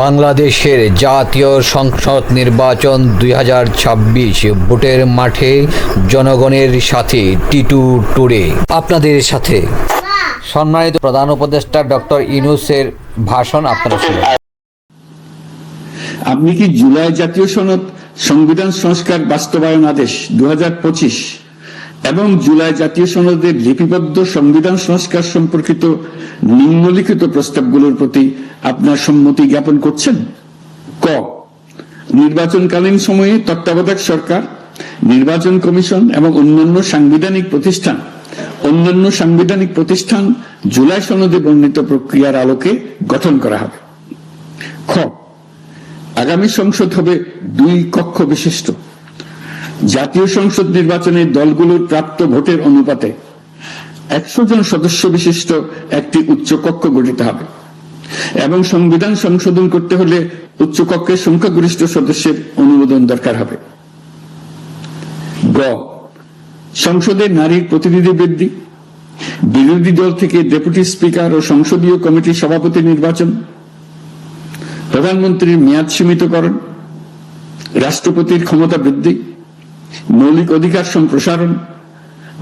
বাংলাদেশের জাতীয় সংসদ নির্বাচন দুই ভোটের মাঠে জনগণের সাথে টিটু টুরে আপনাদের সাথে। সম্মানিত প্রধান উপদেষ্টা ডক্টর ইনুসের ভাষণ আপনারা শুনুন আপনি কি জুলাই জাতীয় সনদ সংবিধান সংস্কার বাস্তবায়ন আদেশ দু হাজার পঁচিশ এবং জুলাই জাতীয় সনদের লিপিবদ্ধ সংবিধান সংস্কার সম্পর্কিত নিম্নলিখিত প্রস্তাবগুলোর প্রতি আপনার সম্মতি জ্ঞাপন করছেন? ক, নির্বাচনকালীন সময়ে তত্ত্বাবধায়ক সরকার, নির্বাচন কমিশন এবং অন্যান্য সাংবিধানিক প্রতিষ্ঠান, অন্যান্য সাংবিধানিক প্রতিষ্ঠান জুলাই সনদে বর্ণিত প্রক্রিয়ার আলোকে গঠন করা হবে। খ, আগামী সংসদ হবে দুই কক্ষ বিশিষ্ট। জাতীয় সংসদ নির্বাচনে দলগুলোর প্রাপ্ত ভোটের অনুপাতে একশো জন সদস্য বিশিষ্ট একটি উচ্চকক্ষ গঠিত হবে। এবং সংবিধান সংশোধন করতে হলে উচ্চকক্ষের সংখ্যাগরিষ্ঠ সদস্যের অনুমোদন দরকার হবে। গ, সংসদে নারীর প্রতিনিধি বৃদ্ধি, বিরোধী দল থেকে ডেপুটি স্পিকার ও সংসদীয় কমিটির সভাপতি নির্বাচন, প্রধানমন্ত্রীর মেয়াদ সীমিতকরণ, রাষ্ট্রপতির ক্ষমতা বৃদ্ধি মৌলিক অধিকার সম্প্রসারণ,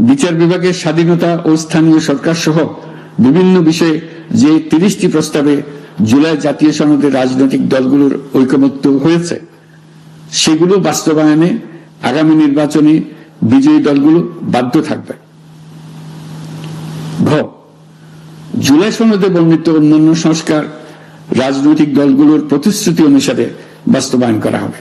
বিচার বিভাগের স্বাধীনতা ও স্থানীয় সরকার সহ বিভিন্ন বিষয়ে যে তিরিশটি প্রস্তাবে জুলাই জাতীয় সনদের রাজনৈতিক দলগুলোর ঐকমত্য হয়েছে, সেগুলো বাস্তবায়নে আগামী নির্বাচনে বিজয়ী দলগুলো বাধ্য থাকবে। ঘ, জুলাই সনদে বর্ণিত অন্যান্য সংস্কার রাজনৈতিক দলগুলোর প্রতিশ্রুতি অনুসারে বাস্তবায়ন করা হবে।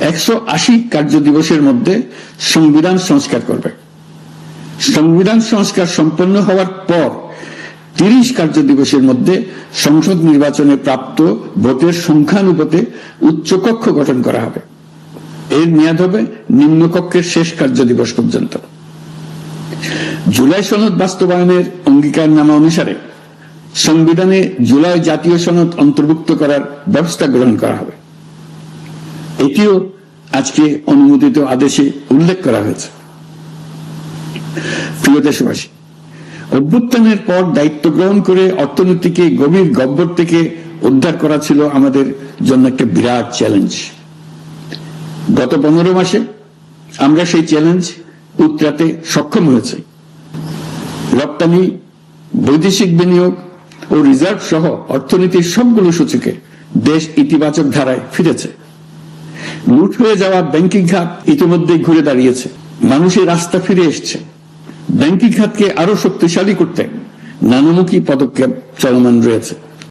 একশো আশি কার্য দিবসের মধ্যে সংবিধান সংস্কার করবে। সংবিধান সংস্কার সম্পন্ন হওয়ার পর তিরিশ কার্য দিবসের মধ্যে সংসদ নির্বাচনে প্রাপ্ত ভোটের সংখ্যানুপাতে উচ্চকক্ষ গঠন করা হবে। এর মেয়াদ হবে নিম্নকক্ষের শেষ কার্য দিবস পর্যন্ত। জুলাই সনদ বাস্তবায়নের অঙ্গীকারনামা অনুসারে সংবিধানে জুলাই জাতীয় সনদ অন্তর্ভুক্ত করার ব্যবস্থা গ্রহণ করা হবে। এটিও আজকে অনুমোদিত আদেশে উল্লেখ করা হয়েছে। প্রিয় দেশবাসী, অভ্যুত্থানের পর দায়িত্ব গ্রহণ করে অর্থনীতিকে গভীর গব্বর থেকে উদ্ধার করা ছিল আমাদের জন্য একটা বিরাট চ্যালেঞ্জ গত পনেরো মাসে আমরা সেই চ্যালেঞ্জ উত্তরাতে সক্ষম হয়েছে। রপ্তানি, বৈদেশিক বিনিয়োগ ও রিজার্ভ সহ অর্থনীতির সবগুলো সূচকে দেশ ইতিবাচক ধারায় ফিরেছে। লুট হয়ে যাওয়া ব্যাংকিং খাত ইতিমধ্যেই ঘুরে দাঁড়িয়েছে। মানুষের রাস্তা ফিরে এসছে। ব্যাংকিং খাতকে আরও শক্তিশালী করতে নানামুখী পদক্ষেপ চলমান রয়েছে।